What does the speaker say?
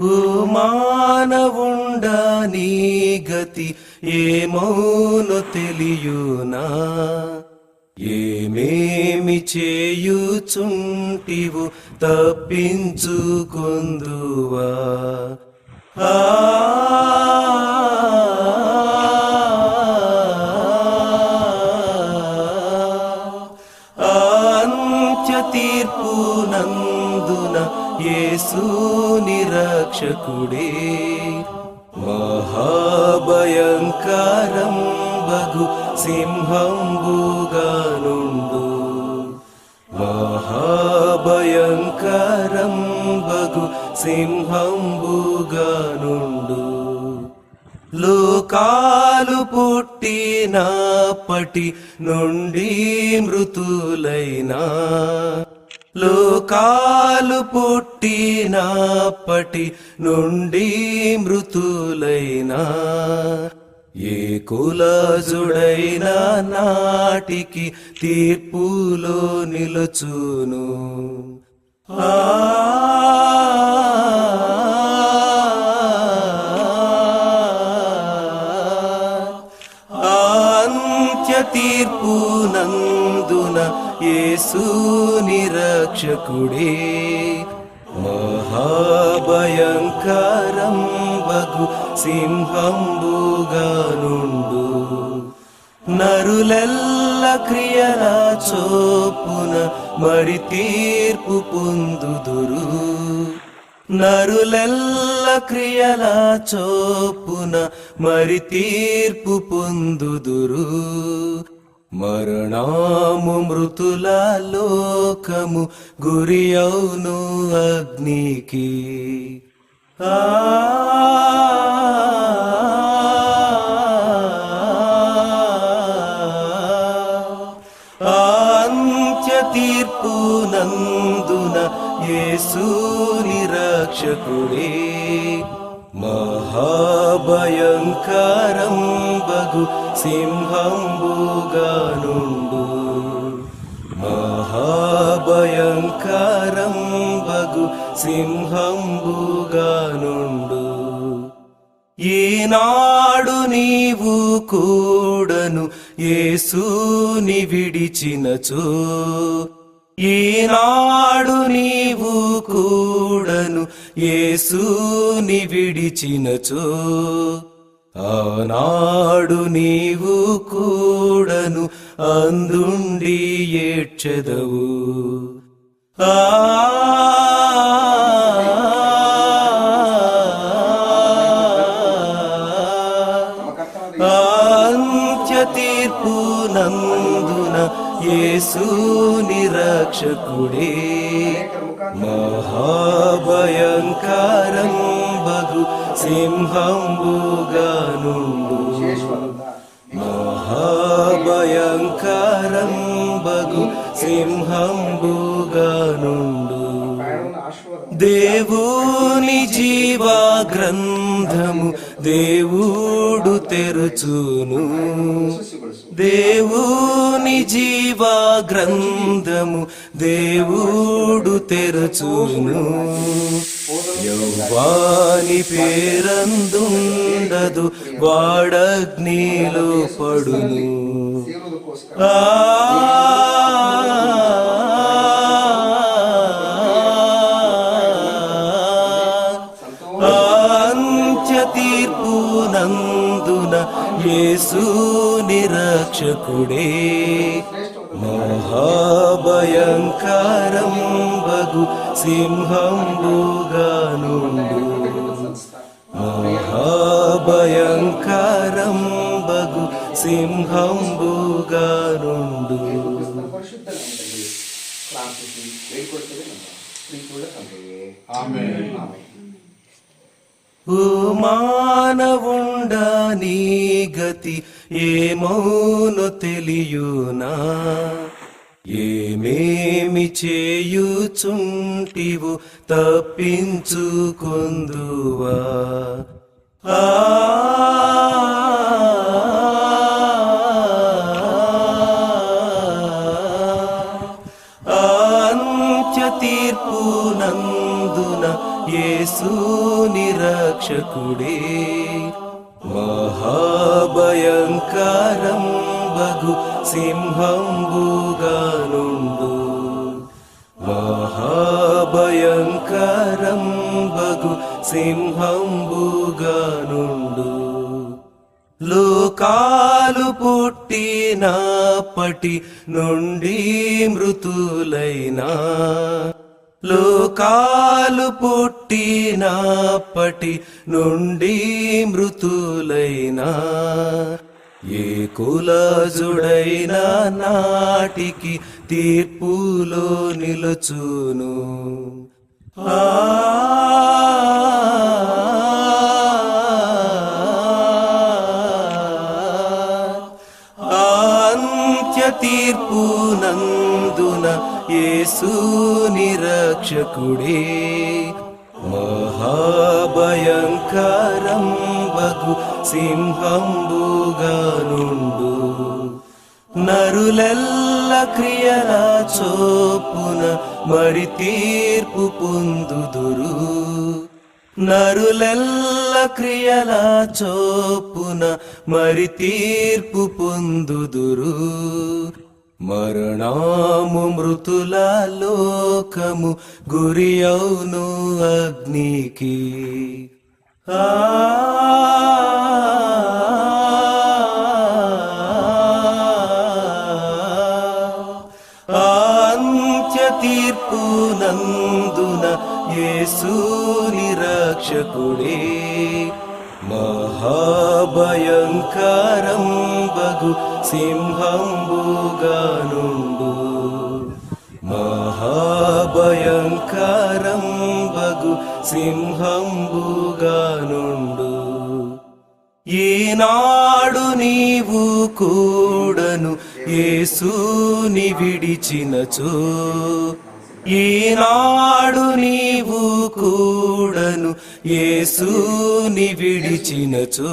ఓ మానవుండ నీ గతి ఏమౌను తెలియునా? ఏమేమి చేయుచుంటివు తప్పించుకుందువా? ఆ నందున యేసు నిరక్షకుడే. మహాభయంకరం బగు సింహంబుగానుండు. మహాభయంకరం బగు సింహంబుగానుండు. లోకాలు పుట్టినప్పటి నుండి మృతులైనా లోకాలు పుట్టినప్పటి నుండి మృతులైనా ఏ కులజుడైనా నాటికి తీర్పులో నిలుచును. ఆ తీర్పు నందున యేసు నిరక్షకుడే. మహాభయంకరం బగు సింహంబుగానుండు. నరులెల్ల క్రియల చోపున మరి తీర్పు పొందుదురు. నరులెల్ల క్రియల చోపున మరి తీర్పు పొందుదురు. మరణాము మృతుల లోకము గురి అవును అగ్నికి. ఆ అంత్య తీర్పు నందున యేసు రక్షకుడే మహాభయంకరం బగు సింహంబుగా మహాభయంకరం బగు సింహంబుగా ఈనాడు నీవు కూడను యేసుని విడిచినచో ఈనాడు నీవు కూడను యేసుని విడిచినచో. ఆనాడు నీవు కూడను అందుండి ఏడ్చెదవు. ఆ అంత్య తీర్పు నందున యేసు రక్షకుడే. మహాభయంకరం బగు సింహంబుగాను నుండు మహాభయంకరం బగు సింహంబుగా దేవుని జీవా గ్రంథము దేవుడు తెరుచును. దేవుని జీ జీవా గ్రంథము దేవుడు తెరచును. యౌవాని పేరందుండదు వాడగ్నిలో పడును. ఆ. తీర్పు నందున యేసు నిరక్షకుడే మహాభయంకరం బగు సింహంబుగా నుండు మహాభయంకరం బగు సింహంబుగా నుండు పరిశుద్ధ ప్రార్థించి వేడుకొడుతుంది. ఓ మానవుండ నీ గతి ఏమౌను తెలియునా? ఏమేమి చేయుచుంటివు తప్పించుకుందువా? ఆ రక్షకుడే మహాభయంకరం బగు సింహంబుగానుండు. మహాభయంకరం బగు సింహంబుగానుండు. లోకాలు పుట్టినప్పటి నుండి మృతులైనా లోకాలు పుట్టినప్పటి నుండి మృతులైనా ఏ కులజుడైనా నాటికి తీర్పులో నిలుచును. రక్షకుడే. మహాభయంకరం బగు సింహంబుగా నరులెల్ల క్రియల చోపున మరి తీర్పు పొందుదురు. నరులెల్ల క్రియల చోపున మరి తీర్పు పొందుదురు. మరణాము మృతుల లోకము గురి అవును అగ్నికి ఆ అంత్య తీర్పు నందున యేసు నిరక్షకుడే మహాభయంకరం బగు సింహంబుగా నుండు మహాభయంకరం బగు సింహంబుగా నుండు నీవు కూడను యేసుని విడిచినచో ఈనాడు నీవు కూడను యేసుని విడిచినచో.